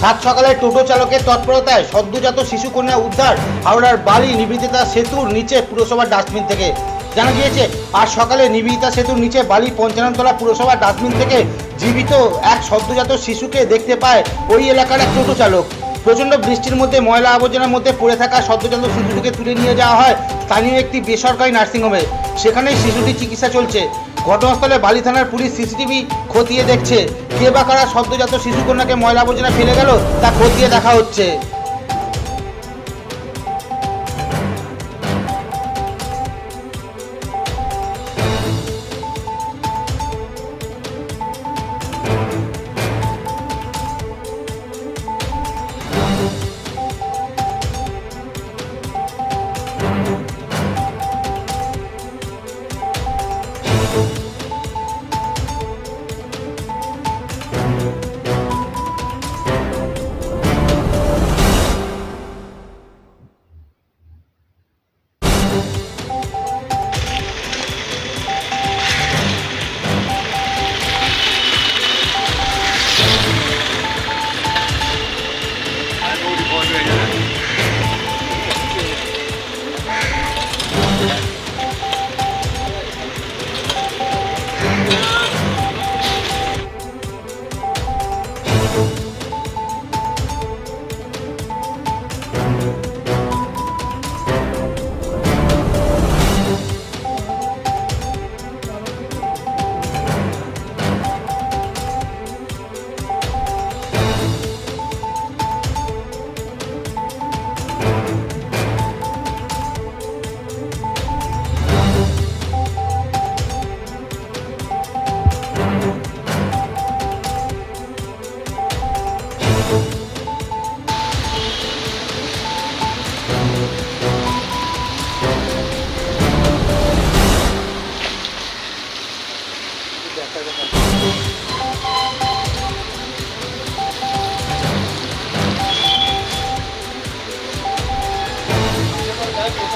সাত সকালে টোটো চালকের তৎপরতায় সদ্যজাত শিশুকন্যা উদ্ধার হাওড়ার বালি নিবেদিতা সেতুর নিচে পুরসভার ডাস্টবিন থেকে। জানা গিয়েছে, আজ সকালে নিবেদিতা সেতুর নিচে বালি পঞ্চাননতলা পুরসভার ডাস্টবিন থেকে জীবিত এক সদ্যজাত শিশুকে দেখতে পায় ওই এলাকার এক টোটো চালক। প্রচণ্ড বৃষ্টির মধ্যে ময়লা আবর্জনার মধ্যে পড়ে থাকা সদ্যজাত শিশুটিকে তুলে নিয়ে যাওয়া হয় স্থানীয় একটি বেসরকারি নার্সিংহোমে। সেখানেই শিশুটির চিকিৎসা চলছে। ঘটনাস্থলে বালি থানার পুলিশ সিসিটিভি খতিয়ে দেখছে। কে বা কারা সদ্যজাত শিশুকন্যাকে ময়লা আবর্জনা ফেলে গেল, তা খতিয়ে দেখা হচ্ছে।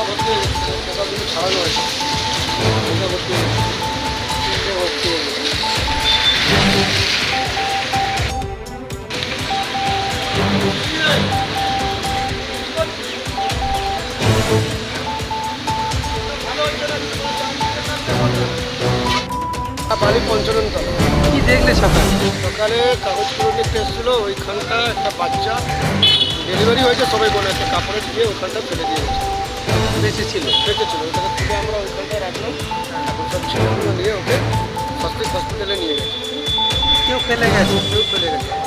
ভর্তি হয়েছে ভর্তি হয়েছে বাড়ি পঞ্চনন কি দেখলে সকালে? সকালে কাগজ নিতে এসেছিল ওইখানটা একটা বাচ্চা ডেলিভারি হয়েছে সবাই বলে একটা কাপড়ে দিয়ে ওখানটা ফেলে দিয়ে গেছে। বেঁচে ছিল রেখেছিল ওইখানে থেকে আমরা ওইখানটা রাখলাম এখন সব ছেলেগুলো নিয়ে ওকে হসপিটালে নিয়ে গেছে। কেউ ফেলে গেছে? কেউ ফেলে গেছে।